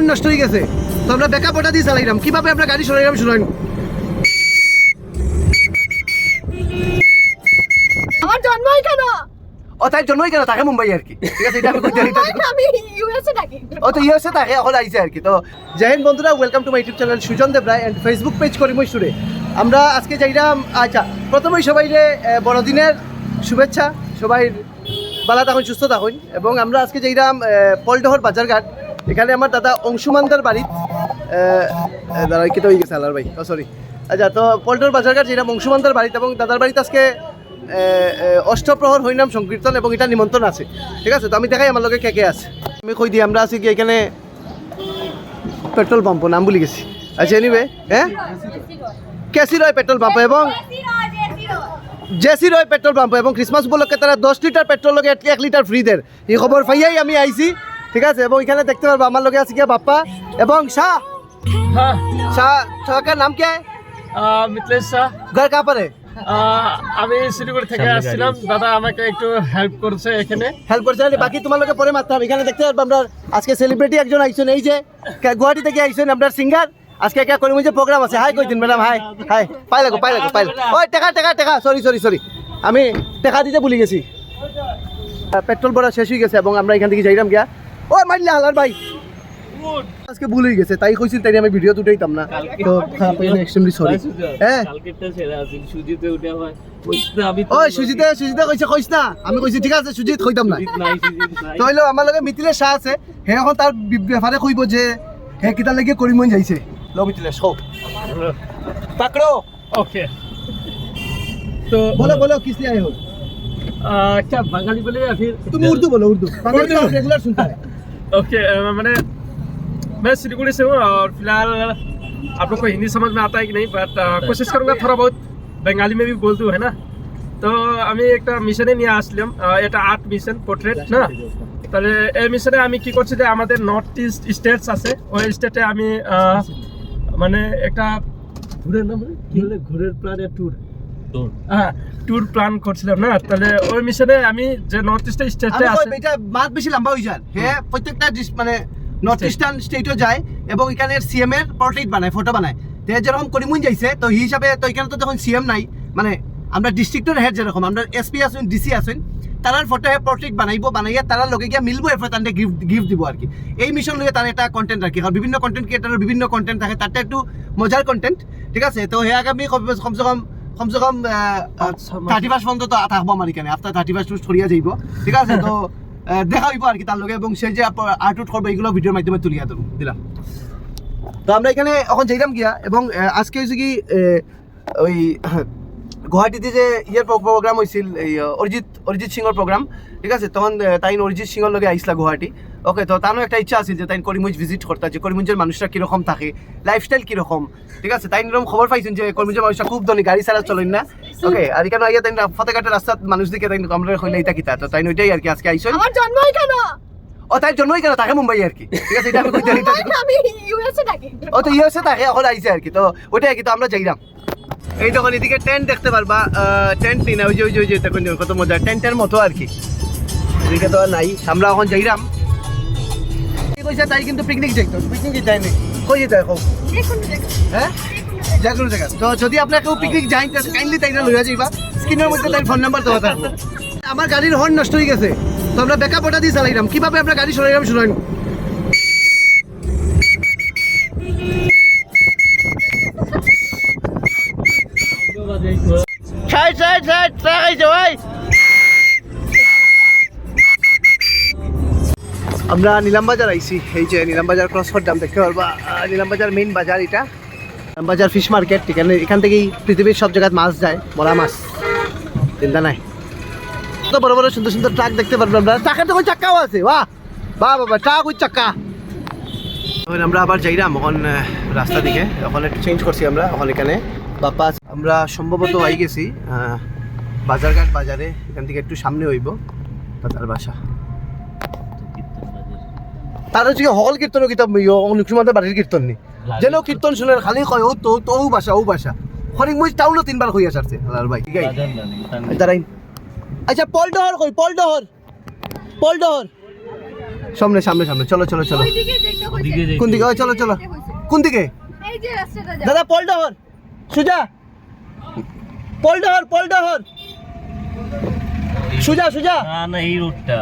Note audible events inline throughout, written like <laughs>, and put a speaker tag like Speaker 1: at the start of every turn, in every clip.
Speaker 1: Horn নষ্ট হয়ে গেছে। তো আমরা ব্যাকআপ ওটা দিয়ে চালাইলাম। কীভাবে আমরা গাড়ি সরাইলাম শুনাইন
Speaker 2: আমার জন্মই কেন?
Speaker 1: ও তাই জন্যই কেন? থাকে মুম্বাই আর কি। ঠিক আছে এটা আমি কইতে
Speaker 2: আমি ইউএসএ থাকি।
Speaker 1: ও তো ইউএসএ থাকে এখন আইছে আর কি। তো জয় হিন্দ বন্ধুরা welcome to my YouTube channel Sujan Deb Roy and Facebook page করি মই সুরে আমরা আজকে যাইরাম আচ্ছা প্রথমেই সবাই বড়দিনের শুভেচ্ছা। সবাই বালা থাকুন সুস্থ থাকুন। এবং আমরা আজকে যাইরাম পলডহর বাজারঘাট। এখানে আমার দাদা অংশুমানদার বাড়িত দাদা, কি তো হয়ে গেছে আলার ভাই? ও সরি আচ্ছা তো পল্টর বাজারঘাট যেটা অংশুমানদার বাড়িতে, এবং দাদার বাড়িতে আজকে অষ্টপ্রহর হরিনাম সংকীর্তন এবং এটা নিমন্ত্রণ আছে। ঠিক আছে, তো আমি দেখাই আমার লগে কে কে আছে। আমি কই দিই আমরা আছি কি এখানে পেট্রোল পাম্প নাম ভুলে গেছি। আচ্ছা এনিওয়ে হ্যাঁ কেসি রয় পেট্রোল পাম্প এবং জেসি রয় পেট্রোল পাম্প এবং ক্রিসমাস উপলক্ষে তারা দশ লিটার পেট্রোল এক লিটার ফ্রি দেয়। এই খবর পাইয়াই আমি আইছি। ঠিক আছে? এবং এখানে দেখতে পারব আমার লোকে আছে কি বাপ্পা এবং শাহ।
Speaker 3: হ্যাঁ।
Speaker 1: শাহ শাহকার নাম
Speaker 3: কে? মিথলেশ শাহ।
Speaker 1: ঘর কা
Speaker 3: পরে? আমি শিলিগুড়ি থেকে আসছিলাম। দাদা আমাকে একটু হেল্প করছে এখানে।
Speaker 1: হেল্প করছে মানে বাকি তোমালোকে পরে মারতে হবে এখানে দেখতে পারব আমরা আজকে সেলিব্রিটি একজন আইসন এই যে গুয়াহাটি থেকে আইসন আপনার সিঙ্গার আজকে একটা যে প্রোগ্রাম আছে। হাই কইদিন ম্যাডাম হাই হাই পাই লাগো পাই লাগো পাই ওই টেকা টেকা টেকা। সরি সরি সরি আমি টেকা দিতে ভুলে গেছি। পেট্রোল ভরা শেষ হয়ে গেছে এবং আমরা এখান থেকে যাইলাম গিয়া। ওই মারলে হালার ভাই আজকে ভুল হয়ে গেছে তাই কইছিল তাই আমি ভিডিও তুটাইতাম না তো খারাপ হয়ে এক্সট্রিমলি সরি হ্যাঁ
Speaker 3: কালকেরটা ছেড়ে আসি সুজিতে উঠে হয় বুঝতে আমি
Speaker 1: ওই সুজিতে সুজিতে কইছে কইস না আমি কইছি ঠিক আছে সুজিত কইতাম না
Speaker 3: নাই সুজিত নাই
Speaker 1: তো হইলো আমার লগে মিতিলে শাহ আছে হে এখন তার বি- ব্যাপারে কইব যে হে কিতা লাগি করিমন যাইছে লো মিতিলে শো পাকড়ো
Speaker 3: ওকে তো
Speaker 1: बोलो बोलो किस लिए आए हो
Speaker 3: আহ, क्या बंगाली बोले या फिर
Speaker 1: तुम उर्दू बोलो उर्दू बंगाली तो रेगुलर सुनता है
Speaker 3: ओके अ, मैंने मैं सिलीगुड़ी से हूँ और फिलहाल आप लोग को हिंदी समझ में आता है कि नहीं बट कोशिश करूँगा थोड़ा बहुत बंगाली में भी बोल दूँ है ना তো আমি একটা মিশনে নিয়ে আসলাম আহ, এটা আর্ট মিশন পোর্ট্রেট না তাহলে এই মিশনে আমি কি করছি যে আমাদের নর্থ ইস্ট স্টেটস আছে ওই স্টেটে আমি আহ, মানে একটা ঘুরের নাম কি বলে ঘুরের প্ল্যান ট্যুর হ্যাঁ ট্যুর প্ল্যান করছিলাম না তাহলে ওই মিশনে আমি যে নর্থ ইস্টের স্টেটে আছে
Speaker 1: এটা মাত বেশি লম্বা হই যায়। হে প্রত্যেকটা মানে নর্থ ইস্টার্ন স্টেটও যায় এবং এখানে সিএম এর পোর্ট্রেট বানায় ফটো বানায়। তে যেরকম করিমুন যাইছে তো হিসাবে তো এখানে তো যখন সিএম নাই। মানে আমরা ডিস্ট্রিক্টের হেড যেরকম আমরা এসপি আসুন ডিসি আসুন তারার ফটো হে পোর্ট্রেট বানাইবো বানাইয়া তারার লগে গিয়া মিলবো এরপর তাদের গিফট গিফট দিব আর কি। এই মিশন লগে তার একটা কন্টেন্ট রাখি। কারণ বিভিন্ন কন্টেন্ট ক্রিয়েটারের বিভিন্ন কন্টেন্ট থাকে তারটা একটু মজার কন্টেন্ট ঠিক আছে? তো হে আগামী কম- কমসে কম কমসে কম থার্টি ফার্স্ট পর্যন্ত তো থাকব আমার এখানে আফটার থার্টি ফার্স্ট ছড়িয়ে যাইব ঠিক আছে তো দেখা হইব আর কি তার লগে এবং সেই যে আর্ট উট করব এগুলো ভিডিওর মাধ্যমে তুলিয়া দেবো দিলাম তো আমরা এখানে এখন যাইলাম গিয়া এবং আজকে হয়েছে কি ওই গুয়াহাটিতে যে ইয়ের প্রোগ্রাম হয়েছিল এই অরিজিৎ অরিজিৎ সিংহর প্রোগ্রাম ঠিক আছে? তখন তাই অরিজিৎ সিংহর লগে আইসলা গুয়াহাটি ওকে তো তারও একটা ইচ্ছা আছে যে তাই করিমগঞ্জ ভিজিট করতে যে করিমগঞ্জের মানুষরা কীরকম থাকে লাইফস্টাইল কীরকম ঠিক আছে? তাই এরকম খবর পাইছেন যে করিমগঞ্জের মানুষরা খুব ধনী গাড়ি ছাড়া চলেন না। ওকে আর এখানে আইয়া তাই ফতেঘাটের রাস্তাত মানুষ দিকে তাই আমরা হইলে এটা কিতা তো? তাই ওইটাই আর কি আজকে আইসন
Speaker 2: আমার জন্মই কেন?
Speaker 1: ও তাই জন্যই কেন? থাকে মুম্বাই আর কি। ঠিক আছে এটা আমি কইতে ও তো ইউএসএ থাকে এখন আইছে আর কি। তো ওইটাই কি তো আমরা যাইলাম এই তখন এদিকে টেন্ট দেখতে পারবা টেন্ট নি না ওই যে ওই যে ওই যে দেখুন কত মজা টেন্টের মতো আর কি। এদিকে তো আর নাই আমরা এখন যাইলাম কি কইছে তাই কিন্তু পিকনিক যাইতো পিকনিক যায়নি। কই যেতে
Speaker 2: দেখুন
Speaker 1: হ্যাঁ যা কোনো জায়গা। তো যদি আপনার কেউ পিকনিক যাই কাইন্ডলি তাই লইয়া যাইবা। স্ক্রিনের মধ্যে তাই ফোন নাম্বার দেওয়া থাকব। আমার গাড়ির হর্ন নষ্ট হয়ে গেছে। তো আমরা ব্যাকআপ ওটা দিয়ে চালাইলাম কীভাবে আমরা গাড়ি সরাইলাম শুনাইন সাইড সাইড সাইড ট্রাক আইছে ভাই আমরা নিলাম বাজার আইছি। এই যে নিলাম বাজার ক্রস করলাম দেখতে পারবা। নিলাম বাজার মেইন বাজার এটা। বাজার ফিশ মার্কেট এখানে এখান থেকেই পৃথিবীর সব জায়গায় মাছ যায় মরা মাছ। চিন্তা নাই। কত বড় বড় সুন্দর সুন্দর ট্রাক দেখতে পারব আমরা। ট্রাকের তো চাক্কাও আছে বাহ! বাহ বাবা ট্রাক ওই চাক্কা আমরা আবার যাইলাম আহ, রাস্তা দিকে। একটু চেঞ্জ করছি আমরা এখন এখানে। বাপ্পা। আমরা সম্ভবত আই গেছি বাজারঘাট বাজারে এখান থেকে একটু সামনে হইব তার বাসা। তার হচ্ছে হল কীর্তন কিতাব লক্ষ্মীমান্তের বাড়ির কীর্তন নি যেন কীর্তন শুনে খালি কয় ও তো তো ও বাসা ও বাসা। খরিক মুই টাউনও তিনবার হইয়া সারছে আলার ভাই। ঠিক আছে দাঁড়াইন আচ্ছা পলডহর কই পলডহর পলডহর সামনে সামনে সামনে চলো চলো চলো। কোন দিকে? চলো চলো। কোন দিকে?
Speaker 2: এই যে রাস্তাটা। যায়।
Speaker 1: দাদা পলটা হর সুজা পলটা হর পলটা হর সুজা সুজা।
Speaker 4: না না এই রোডটা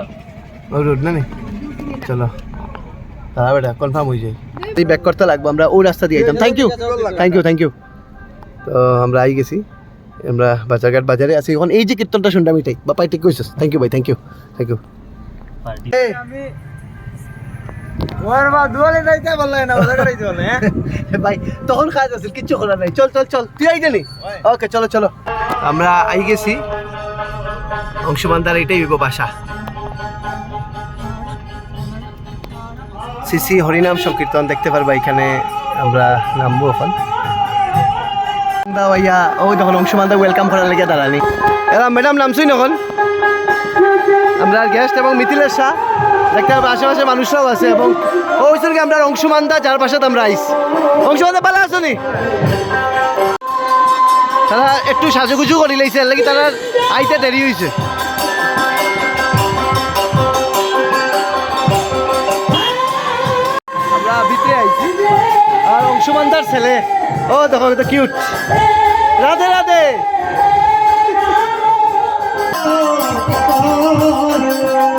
Speaker 1: ওই রোড না নি? চলো। দাঁড়া বেটা কনফার্ম হয়ে যায়। এই ব্যাক করতে লাগবো আমরা ওই রাস্তা দিয়ে যেতাম thank you thank you thank you তো আমরা আই গেছি। আমরা বাজারঘাট বাজারে আছি। এখন এই যে কীর্তনটা শুনলাম এটাই। বাপাই ঠিক কইছিস? থ্যাংক ইউ ভাই thank you thank you
Speaker 4: party <laughs>
Speaker 1: ভাই তখন কাজ আছে কিচ্ছু করার নাই। চল চল চল তুই আই জানি ওকে চলো চলো। আমরা আই গেছি। অংশমানদার এটাই হইব বাসা। সিসি হরিনাম সংকীর্তন দেখতে পারবা এখানে আমরা নামবো এখন। দা ভাইয়া ও যখন অংশমানদা ওয়েলকাম করার লেগে দাঁড়ানি এরা ম্যাডাম নামছুই নখন আমরা গেস্ট এবং মিথিলের শাহ। দেখতে পাবো আশেপাশে মানুষরাও আছে এবং ওই সঙ্গে আমরা অংশুমানদা যার পাশে আমরা আইস অংশুমানদা পালা আছো নি? তারা একটু সাজুগুজু করি লাইছে লাগি তারা আইতে দেরি হয়েছে আমরা ভিতরে আইছি। আর অংশুমানদার ছেলে, ও দেখো তো কিউট রাধে রাধে। আশিস <laughs>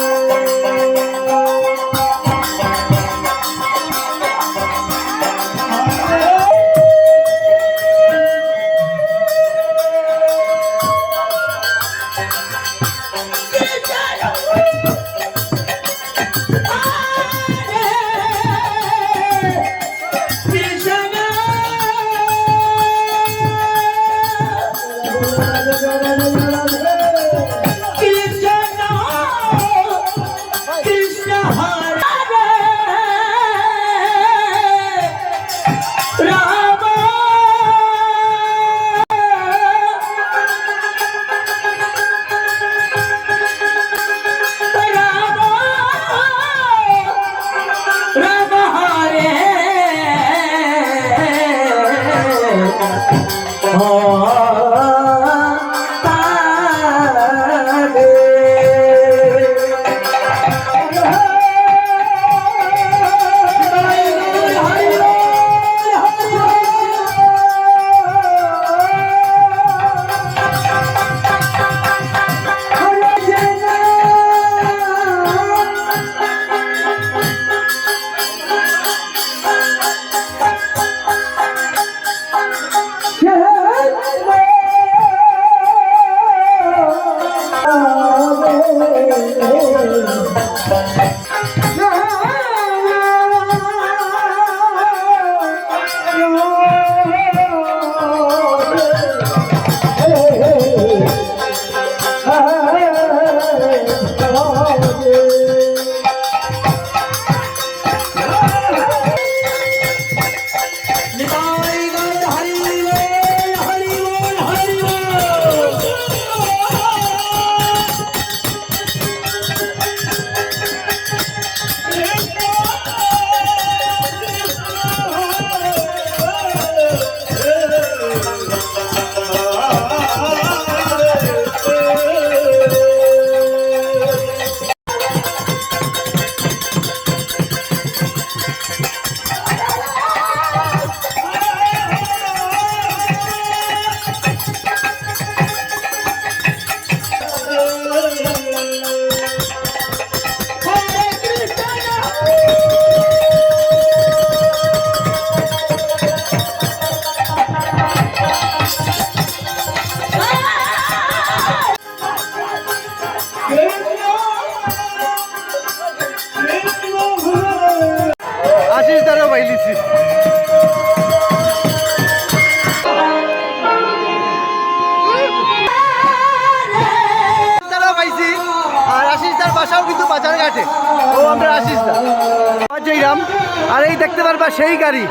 Speaker 1: আর এই দেখতে পারবা সেই গাড়ি।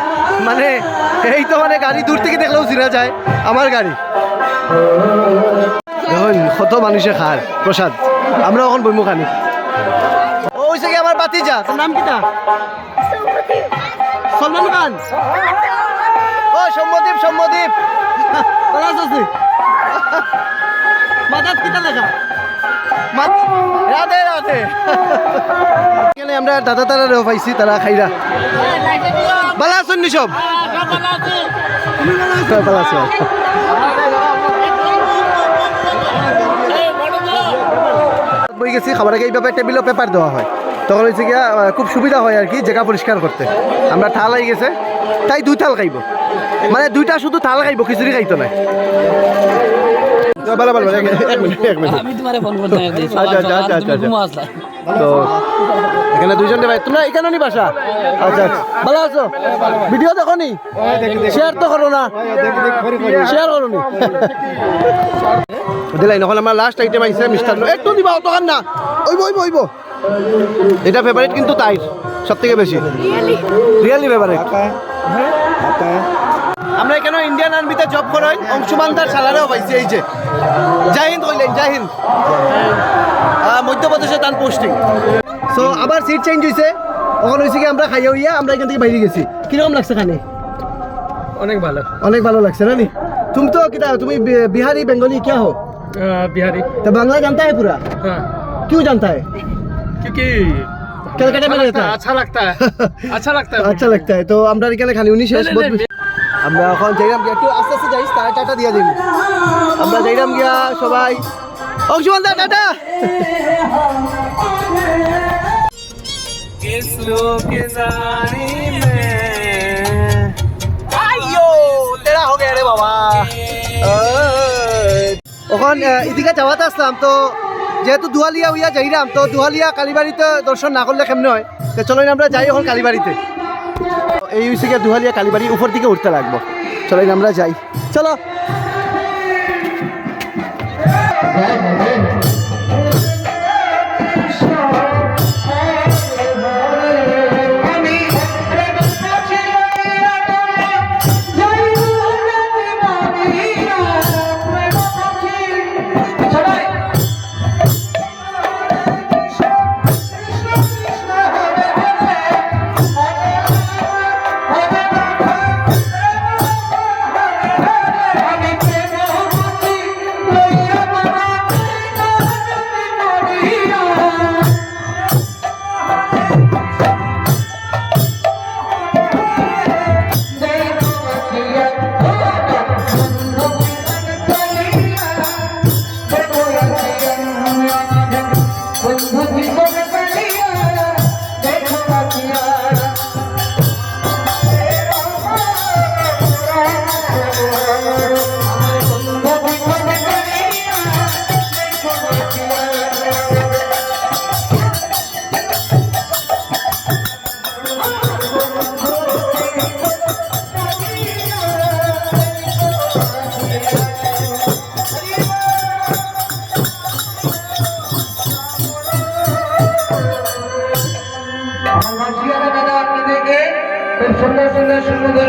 Speaker 1: মানে এই তো মানে গাড়ি দূর থেকে দেখলেও চিনা যায়, আমার গাড়ি। দেখুন, কত মানুষে খার, প্রসাদ। আমরা এখন বইমু খানি। ও, হইছে কি আমার বাতিজা তোর নাম কিটা সলমান খান। ও আছিস তুই? মাথাত কিটা লেখা? রাধে এখানে আমরা দাদা তারা পাইছি তারা খাইরা। ভালো আছেন নি সব? হ্যাঁ, ভালো আছে। বই গেছি খাবার আগে এইভাবে টেবিলও পেপার দেওয়া হয়। তখন হয়েছে গিয়া আহ, খুব সুবিধা হয় আর কি জায়গা পরিষ্কার করতে। আমরা থাল আই গেছে তাই দুই থাল খাইব। মানে দুইটা শুধু থাল খাইব খিচুড়ি খাইতো না। ভালো ভালো এক মিনিট এক মিনিট
Speaker 5: আমি তোমারে ফোন করতে
Speaker 1: আচ্ছা, আচ্ছা, আচ্ছা, আচ্ছা, আচ্ছা।
Speaker 5: আসলা।
Speaker 1: তো এখানে দুইজন ভাই। তোমরা এখানে নি বাসা? আচ্ছা আচ্ছা। ভালো আছো? ভিডিও দেখো নি? শেয়ার তো করো না। শেয়ার করো নি। দিলাই নহলে আমার লাস্ট আইটেম আইছে মিষ্টান্ন একটু দিবা অতখান না ওইব ওইব ওইব। এটা ফেভারিট কিন্তু তাইর সব থেকে বেশি রিয়েলি ফেভারিট আমরা এখানে ইন্ডিয়ান আর্মিতে জব করাই অংশুমান তার সালারেও পাইছি এই যে জয় হিন্দ কইলেন জয় হিন্দ আহ, মধ্যপ্রদেশে তার পোস্টিং সো আবার সিট চেঞ্জ হয়েছে ওখানে হয়েছে কি আমরা খাইয়া হইয়া আমরা এখান থেকে বাইরে গেছি কিরকম লাগছে খানে
Speaker 3: অনেক ভালো
Speaker 1: অনেক ভালো লাগছে না নি তুমি তো কিতা তুমি বি- बिहारी बेंगोली क्या हो
Speaker 3: बिहारी
Speaker 1: तो बांग्ला जानता है पूरा
Speaker 3: हाँ
Speaker 1: क्यों जानता है
Speaker 3: क्योंकि
Speaker 1: कलकत्ता में रहता है
Speaker 3: अच्छा लगता है अच्छा लगता है <laughs>
Speaker 1: আচ্ছা লাগতা है তো আমরা এখানে খালি উনি শেষ বহুত বেশি- আমরা এখন যাইলাম গিয়া একটু আস্তে আস্তে যাই তারা টাটা দিয়া দিন। আমরা যাইলাম গিয়া সবাই অংশুমান দা টাটা! তেরা হোক রে বাবা। ওখান এদিকে যাওয়াতে আসলাম তো যেহেতু দুয়ালিয়া হইয়া যাইলাম তো দুয়ালিয়া কালীবাড়িতে দর্শন না করলে কেমন হয়? তো চলো আমরা যাই এখন কালীবাড়িতে। এই হয়েছে গিয়ে দুহালিয়া কালীবাড়ি উপর দিকে উঠতে লাগবো। চলো আমরা যাই। চলো।
Speaker 6: দাদা সুন্দর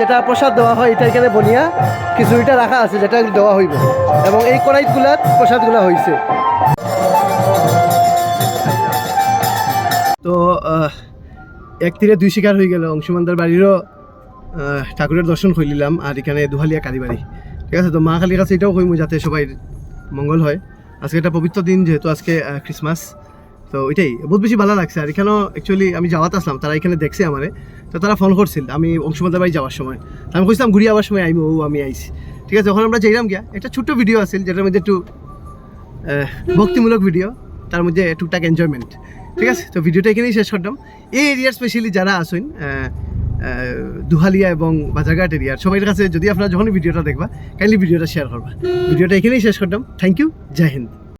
Speaker 1: যেটা প্রসাদ দেওয়া হয়, এটা এখানে বনিয়া, খিচুড়িটা রাখা আছে, যেটা দেওয়া হইব। এবং এই কড়াইগুলাত প্রসাদগুলা হয়েছে এক তীরে দুই শিকার হয়ে গেল। অংশুমানদার বাড়িরও ঠাকুরের দর্শন করিলাম আর এখানে দুহালিয়া কালীবাড়ি। ঠিক আছে তো মা কালীর কাছে এটাও কইমু যাতে সবাই মঙ্গল হয়। আজকে একটা পবিত্র দিন যেহেতু আজকে ক্রিসমাস তো ওইটাই বহুত বেশি ভালো লাগছে আর এখানেও অ্যাকচুয়ালি আমি যাওয়াতে আসলাম তারা এখানে দেখছে আমারে। তো তারা ফোন করছিল আমি অংশুমানদার বাড়ি যাওয়ার সময়। তো আমি কইছিলাম ঘুরিয়ে আবার সময় আইবো ও আমি আইছি। ঠিক আছে যখন আমরা যাইলাম গিয়া। একটা ছোট্ট ভিডিও আছিল যেটার মধ্যে একটু ভক্তিমূলক ভিডিও তার মধ্যে টুকটাক এনজয়মেন্ট ঠিক আছে? তো ভিডিওটা এখানেই শেষ করতাম এই এরিয়ার স্পেশালি যারা আসুন দুহালিয়া এবং বাজারঘাট এরিয়ার সবাইয়ের কাছে যদি আপনারা যখন ভিডিওটা দেখবা কাইন্ডলি ভিডিওটা শেয়ার করবা। ভিডিওটা এখানেই শেষ করতাম থ্যাংক ইউ জয় হিন্দ।